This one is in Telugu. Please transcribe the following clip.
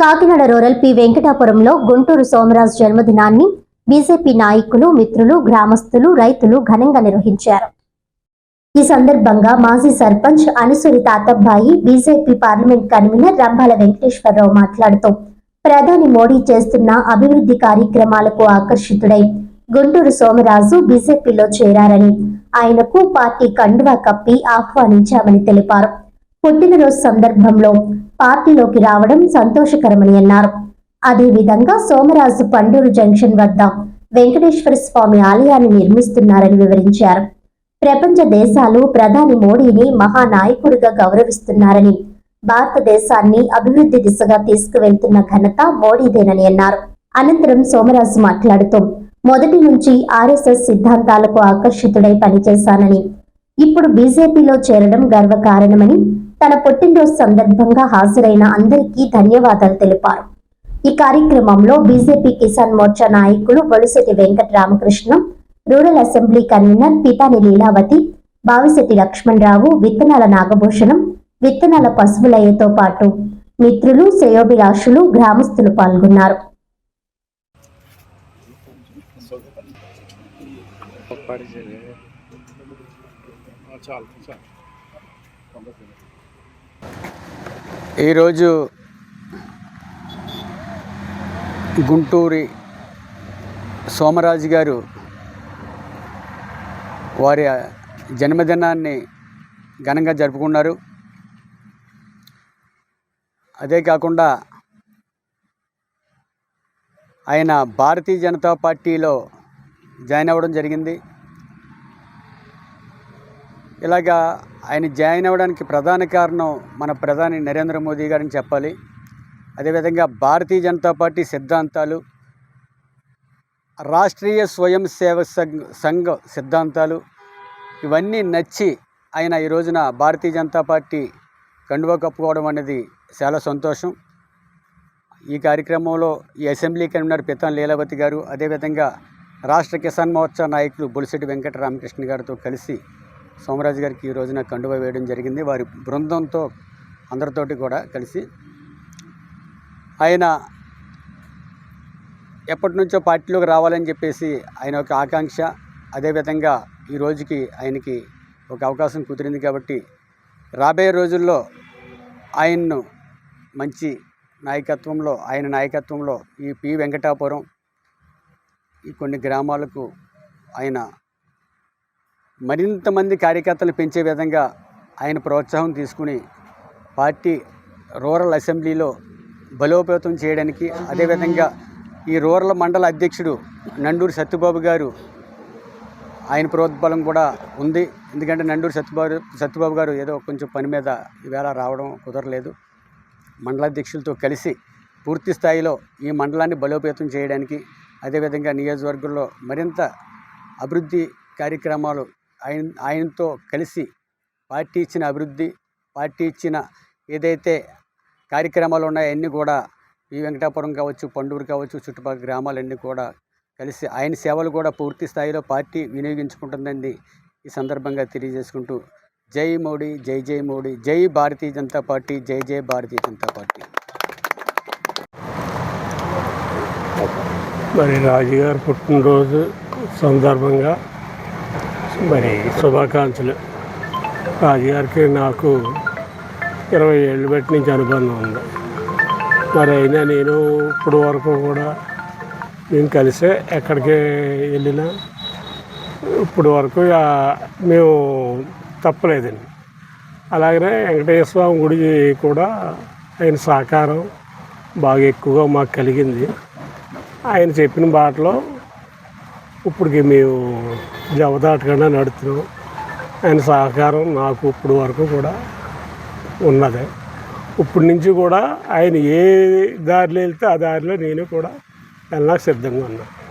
కాకినాడ రూరల్ పి వెంకటాపురంలో గుంటూరు సోమరాజు జన్మదినాన్ని బీజేపీ నాయకులు మిత్రులు గ్రామస్తులు రైతులు ఘనంగా నిర్వహించారు. ఈ సందర్భంగా మాజీ sarpanch Anusuri Tatabbai BJP parliament convener Rambhala Venkateswararao మాట్లాడుతూ ప్రధాని మోడీ చేస్తున్న అభివృద్ధి కార్యక్రమాలకు ఆకర్షితుడై గుంటూరు సోమరాజు బీజేపీలో చేరారని ఆయనకు పార్టీ కండువా కప్పి ఆహ్వానించామని తెలిపారు. పుట్టినరోజు సందర్భంలో పార్టీలోకి రావడం సంతోషకరమని అన్నారు. అదేవిధంగా సోమరాజు పండూరు జంక్షన్ వద్ద వెంకటేశ్వర స్వామి ఆలయాన్ని నిర్మిస్తున్నారని వివరించారు. ప్రపంచ దేశాలు ప్రధాని మోడీని మహానాయకుడిగా గౌరవిస్తున్నారని భారతదేశాన్ని అభివృద్ధి దిశగా తీసుకువెళ్తున్న ఘనత మోడీదేనని అన్నారు. అనంతరం సోమరాజు మాట్లాడుతూ మొదటి నుంచి ఆర్ఎస్ఎస్ సిద్ధాంతాలకు ఆకర్షితుడై పనిచేశానని ఇప్పుడు బీజేపీలో చేరడం గర్వకారణమని తన పుట్టినరోజు సందర్భంగా హాజరైన అందరికీ ధన్యవాదాలు తెలిపారు. ఈ కార్యక్రమంలో బీజేపీ కిసాన్ మోర్చా నాయకులు Bolisetti Venkata Ramakrishna rural assembly convener Pitani Leelavathi Bavisetti Lakshmanarao Vittanala Nagabhushanam Vittanala పశువులయ్యతో పాటు మిత్రులు శ్రేయోభిలాషులు గ్రామస్తులు పాల్గొన్నారు. చాలు చాలు. ఈరోజు గుంటూరి సోమరాజు గారు వారి జన్మదినాన్ని ఘనంగా జరుపుకున్నారు. అదే కాకుండా ఆయన భారతీయ జనతా పార్టీలో జాయిన్ అవ్వడం జరిగింది. ఇలాగా ఆయన జాయిన్ అవ్వడానికి ప్రధాన కారణం మన ప్రధాని నరేంద్ర మోదీ గారిని చెప్పాలి. అదేవిధంగా భారతీయ జనతా పార్టీ సిద్ధాంతాలు రాష్ట్రీయ స్వయం సేవ సంఘ్ సంఘ సిద్ధాంతాలు ఇవన్నీ నచ్చి ఆయన ఈ రోజున భారతీయ జనతా పార్టీ కండువా కప్పుకోవడం అనేది చాలా సంతోషం. ఈ కార్యక్రమంలో ఈ అసెంబ్లీ కన్వీనర్ పితాన్ లీలావతి గారు అదేవిధంగా రాష్ట్ర కిసాన్ మోర్చా నాయకులు బొలిశెట్టి వెంకట రామకృష్ణ గారితో కలిసి సోమరాజు గారికి ఈ రోజున కండువ వేయడం జరిగింది. వారి బృందంతో అందరితోటి కూడా కలిసి ఆయన ఎప్పటి నుంచో పార్టీలోకి రావాలని చెప్పేసి ఆయన ఒక ఆకాంక్ష. అదేవిధంగా ఈ రోజుకి ఆయనకి ఒక అవకాశం కుదిరింది కాబట్టి రాబోయే రోజుల్లో ఆయన్ను మంచి నాయకత్వంలో ఆయన నాయకత్వంలో ఈ పి వెంకటాపురం ఈ కొన్ని గ్రామాలకు ఆయన మరింత మంది కార్యకర్తలు పెంచే విధంగా ఆయన ప్రోత్సాహం తీసుకుని పార్టీ రూరల్ అసెంబ్లీలో బలోపేతం చేయడానికి అదేవిధంగా ఈ రూరల్ మండల అధ్యక్షుడు నండూరి సత్యబాబు గారు ఆయన ప్రోద్బలం కూడా ఉంది. ఎందుకంటే నండూరు సత్యబాబు సత్యబాబు గారు ఏదో కొంచెం పని మీద ఈవేళ రావడం కుదరలేదు. మండలాధ్యక్షులతో కలిసి పూర్తి స్థాయిలో ఈ మండలాన్ని బలోపేతం చేయడానికి అదేవిధంగా నియోజకవర్గంలో మరింత అభివృద్ధి కార్యక్రమాలు ఆయన ఆయనతో కలిసి పార్టీ ఇచ్చిన అభివృద్ధి పార్టీ ఇచ్చిన ఏదైతే కార్యక్రమాలు ఉన్నాయో అన్నీ కూడా ఈ వెంకటాపురం కావచ్చు పండూరు కావచ్చు చుట్టుపక్కల గ్రామాలన్నీ కూడా కలిసి ఆయన సేవలు కూడా పూర్తి స్థాయిలో పార్టీ వినియోగించుకుంటుందండి ఈ సందర్భంగా తెలియజేసుకుంటూ జై మోడీ జై జై మోడీ జై భారతీయ జనతా పార్టీ జై జై భారతీయ జనతా పార్టీ. మరి రాజుగారు పుట్టినరోజు సందర్భంగా మరి శుభాకాంక్షలు. రాజుగారికి నాకు ఇరవై ఏళ్ళు బట్టి నుంచి అనుబంధం ఉంది. మరి అయినా నేను ఇప్పుడు వరకు కూడా మేము కలిసే ఎక్కడికి వెళ్ళినా ఇప్పుడు వరకు మేము తప్పలేదండి. అలాగనే వెంకటేశ్వర స్వామి గుడి కూడా ఆయన సహకారం బాగా ఎక్కువగా మాకు కలిగింది. ఆయన చెప్పిన బాటలో ఇప్పటికి మేము జవదాటకుండా నడుతున్నాం. ఆయన సహకారం నాకు ఇప్పుడు వరకు కూడా ఉన్నదే. ఇప్పటి నుంచి కూడా ఆయన ఏ దారిలో వెళ్తే ఆ దారిలో నేను కూడా వెళ్ళడానికి సిద్ధంగా ఉన్నాను.